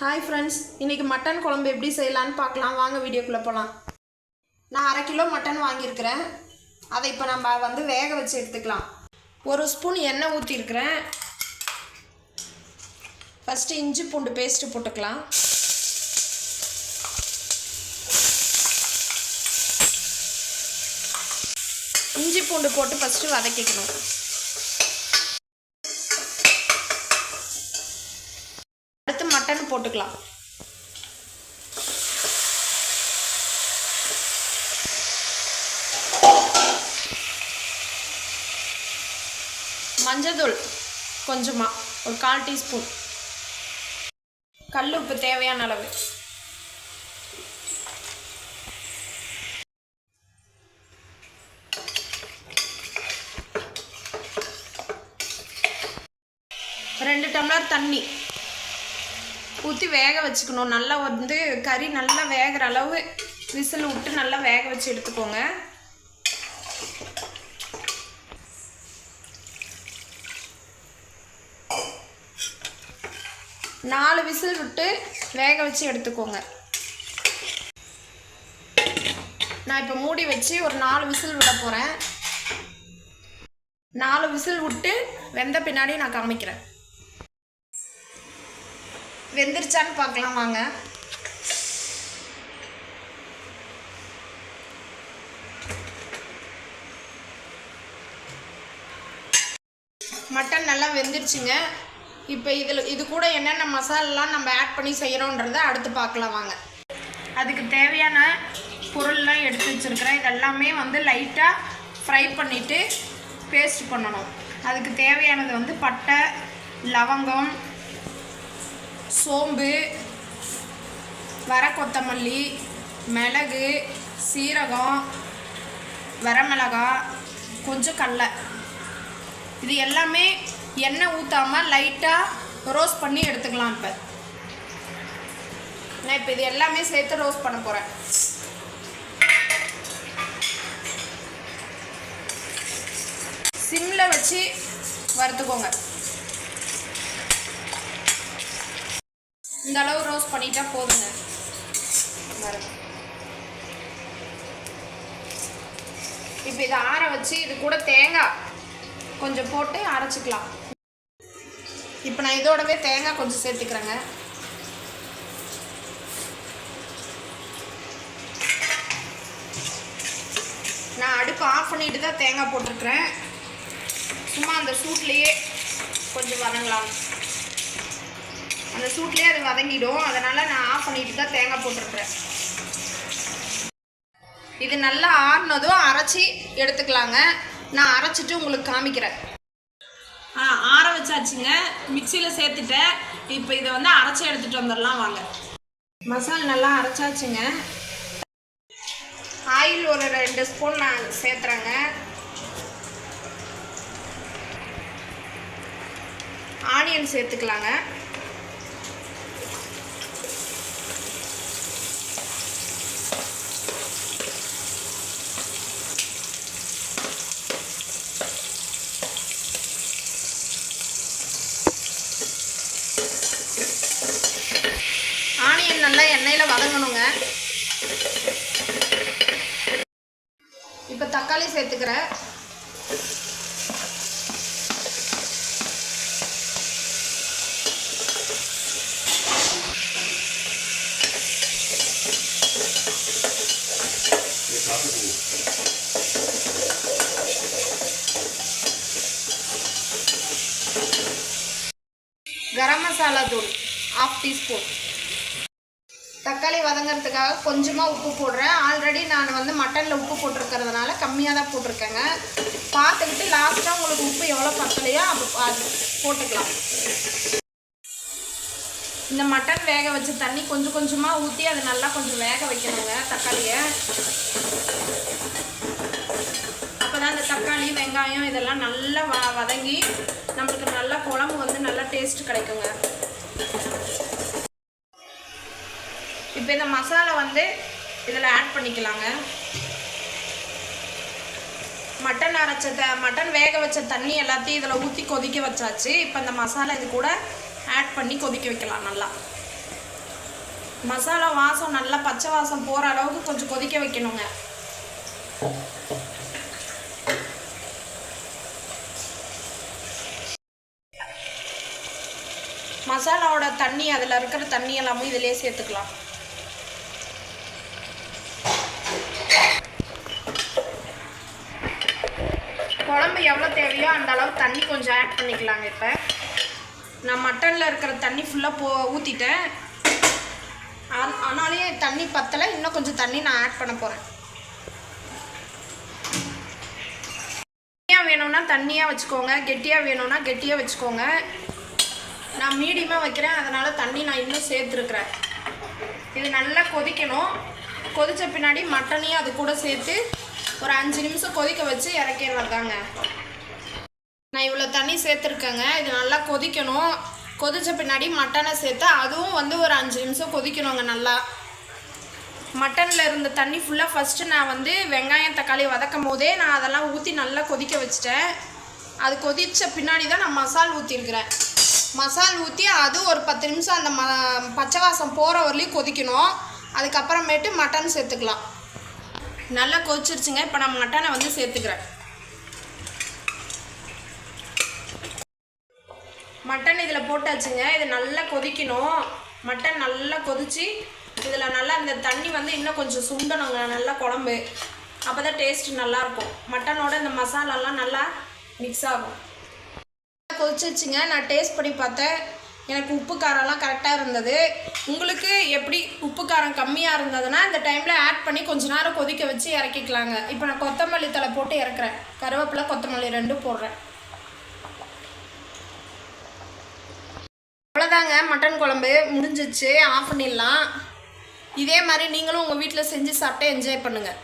Hi friends இன்றைக்கி mutton குழம்பு எப்படி செய்யலான்னு பார்க்கலாம். வாங்க வீடியோக்குள்ளே போகலாம் நான் அரை கிலோ மட்டன் வாங்கியிருக்கிறேன். அதை இப்போ நம்ம வந்து வேக வச்சு எடுத்துக்கலாம். ஒரு ஸ்பூன் எண்ணெய் ஊற்றிருக்கிறேன் ஃபஸ்ட்டு இஞ்சி பூண்டு பேஸ்ட்டு போட்டுக்கலாம். இஞ்சி பூண்டு போட்டு ஃபஸ்ட்டு வதக்கிக்கணும் அடுத்து மட்டன் போட்டுக்கலாம். மஞ்சத்தூள் கொஞ்சமாக ஒரு கால் டீஸ்பூன். கல் உப்பு தேவையான அளவு. ரெண்டு டம்ளர் தண்ணி. ஊற்றி வேக வச்சுக்கணும். நல்லா வந்து கறி நல்லா வேகிற அளவு விசில் விட்டு நல்லா வேக வச்சு எடுத்துக்கோங்க. நாலு விசில் விட்டு வேக வச்சு எடுத்துக்கோங்க. நான் இப்போ மூடி வச்சு ஒரு நாலு விசில் விட போகிறேன் நாலு விசில் விட்டு வெந்த பின்னாடி நான் காமிக்கிறேன். வெந்துருச்சான்னு பார்க்கலாம் வாங்க. மட்டன் நல்லா வெந்துருச்சுங்க. இப்போ இதில் இது கூட என்னென்ன மசாலாலாம் நம்ம ஆட் பண்ணி செய்கிறோன்றதை அடுத்து பார்க்கலாம் வாங்க. அதுக்கு தேவையான பொருள்லாம் எடுத்து வச்சுருக்கிறேன். இதெல்லாமே வந்து லைட்டாக ஃப்ரை பண்ணிவிட்டு பேஸ்ட் பண்ணணும். அதுக்கு தேவையானது வந்து பட்டை லவங்கம் சோம்பு வர கொத்தமல்லி மிளகு சீரகம் வரமிளகாய் கொஞ்சம் கடலை. இது எல்லாமே எண்ணெய் ஊற்றாமல் லைட்டாக ரோஸ்ட் பண்ணி எடுத்துக்கலாம் இப்போ. நான் இப்போ இது எல்லாமே சேர்த்து ரோஸ்ட் பண்ண போகிறேன் சிம்மில் வச்சு வறுத்துக்கோங்க. இந்த அளவு ரோஸ்ட் பண்ணிட்டா போதுங்க. இப்போ இதை ஆற வச்சு இது கூட தேங்காய் கொஞ்சம் போட்டு அரைச்சிக்கலாம். இப்போ நான் இதோடவே தேங்காய் கொஞ்சம் சேர்த்துக்கிறேங்க. நான் அடுப்பு ஆஃப் பண்ணிட்டு தான் தேங்காய் போட்டிருக்கிறேன். சும்மா அந்த சூட்லேயே கொஞ்சம் வதங்கலாம். அந்த சூட்லேயே அது வதங்கிடும். அதனால் நான் ஆஃப் பண்ணிட்டு தான் தேங்காய் போட்டிருக்கிறேன். இது நல்லா ஆறுனதும் அரைச்சி எடுத்துக்கலாங்க. நான் அரைச்சிட்டு உங்களுக்கு காமிக்கிறேன். ஆ ஆற வச்சாச்சுங்க. மிக்சியில் சேர்த்துட்டேன். இப்போ இதை வந்து அரைச்சி எடுத்துகிட்டு வந்துடலாம் வாங்க. மசால் நல்லா அரைச்சாச்சுங்க. ஆயில் ஒரு ரெண்டு ஸ்பூன் நான் சேர்த்துறேங்க. ஆனியன் சேர்த்துக்கலாங்க ஆனியன் நல்லா எண்ணெயில் வதங்கணுங்க இப்போ தக்காளி சேர்த்துக்கிறேன் கரம் மசாலா தூள் ஆஃப் டீஸ்பூன் தக்காளி வதங்கிறதுக்காக கொஞ்சமாக உப்பு போடுறேன். ஆல்ரெடி நான் வந்து மட்டனில் உப்பு போட்டிருக்கிறதுனால கம்மியாக தான் போட்டிருக்கேங்க. பார்த்துக்கிட்டு லாஸ்ட்டாக உங்களுக்கு உப்பு எவ்வளோ பத்தலையோ அப்போ அது போட்டுக்கலாம். இந்த மட்டன் வேக வச்ச தண்ணி கொஞ்சம் கொஞ்சமாக ஊற்றி அதை நல்லா கொஞ்சம் வேக வைக்கணுங்க தக்காளியை. அப்போ தான் இந்த தக்காளி வெங்காயம் இதெல்லாம் நல்லா வ வதங்கி நம்மளுக்கு நல்லா குழம்பு வந்து நல்லா டேஸ்ட் கிடைக்குங்க. இப்போ இந்த மசாலா வந்து இதில் ஆட் பண்ணிக்கலாங்க. மட்டன் அரைச்ச த மட்டன் வேக வச்ச தண்ணி எல்லாத்தையும் இதில் ஊற்றி கொதிக்க வச்சாச்சு. இப்போ இந்த மசாலா இது கூட ஆட் பண்ணி கொதிக்க வைக்கலாம் நல்லா. மசாலா வாசம் நல்லா பச்சை வாசம் போகிற அளவுக்கு கொஞ்சம் கொதிக்க வைக்கணுங்க. மசாலாவோட தண்ணி அதில் இருக்கிற தண்ணி எல்லாமே இதிலே சேர்த்துக்கலாம். குழம்பு எவ்வளோ தேவையோ அந்த அளவு தண்ணி கொஞ்சம் ஆட் பண்ணிக்கலாங்க இப்போ. நான் மட்டனில் இருக்கிற தண்ணி ஃபுல்லாக போ ஊற்றிட்டேன் ஆனாலையும் தண்ணி பத்தலை இன்னும் கொஞ்சம் தண்ணி நான் ஆட் பண்ண போகிறேன் தண்ணியாக வேணும்னா தண்ணியாக வச்சுக்கோங்க. கெட்டியாக வேணும்னா கெட்டியாக வச்சுக்கோங்க. நான் மீடியமாக வைக்கிறேன் அதனால் தண்ணி நான் இன்னும் சேர்த்துருக்குறேன். இது நல்லா கொதிக்கணும். கொதித்த பின்னாடி மட்டனையும் அது கூட சேர்த்து ஒரு அஞ்சு நிமிஷம் கொதிக்க வச்சு இறக்கிடுறதாங்க நான் இவ்வளோ தண்ணி சேர்த்துருக்கேங்க. இது நல்லா கொதிக்கணும். கொதித்த பின்னாடி மட்டனை சேர்த்து அதுவும் வந்து ஒரு அஞ்சு நிமிஷம் கொதிக்கணுங்க நல்லா. மட்டனில் இருந்த தண்ணி ஃபுல்லாக ஃபஸ்ட்டு நான் வந்து வெங்காயம் தக்காளி வதக்கும் போதே நான் அதெல்லாம் ஊற்றி நல்லா கொதிக்க வச்சுட்டேன். அது கொதித்த பின்னாடி தான் நான் மசால் ஊற்றிருக்கிறேன் மசால் ஊற்றி அது ஒரு பத்து நிமிஷம் அந்த ம பச்சை வாசம் போகிற வரலையும் கொதிக்கணும். அதுக்கப்புறமேட்டு மட்டன் சேர்த்துக்கலாம். நல்லா கொதிச்சிருச்சுங்க. இப்போ நான் மட்டனை வந்து சேர்த்துக்கிறேன். மட்டன் இதில் போட்டாச்சுங்க. இது நல்லா கொதிக்கணும். மட்டன் நல்லா கொதிச்சு இதில் நல்லா இந்த தண்ணி வந்து இன்னும் கொஞ்சம் சுண்டணுங்க. நல்லா குழம்பு. அப்போ தான் டேஸ்ட் நல்லாயிருக்கும். மட்டனோட இந்த மசாலாலாம் நல்லா மிக்ஸ் ஆகும். கொதிச்சிச்சுங்க நான் டேஸ்ட் பண்ணி பார்த்தேன். எனக்கு உப்பு காரம்லாம் கரெக்டாக இருந்தது. உங்களுக்கு எப்படி உப்பு காரம் கம்மியாக இருந்ததுன்னா இந்த டைமில் ஆட் பண்ணி கொஞ்ச நேரம் கொதிக்க வச்சு இறக்கிக்கலாங்க. இப்போ நான் கொத்தமல்லி தலை போட்டு இறக்குறேன். கருவேப்பிலை கொத்தமல்லி ரெண்டும் போடுறேன். அவ்வளோதாங்க மட்டன் குழம்பு முடிஞ்சிச்சு. ஆஃப் பண்ணிடலாம் இதே மாதிரி நீங்களும் உங்கள் வீட்டில் செஞ்சு சாப்பிட்டு என்ஜாய் பண்ணுங்கள்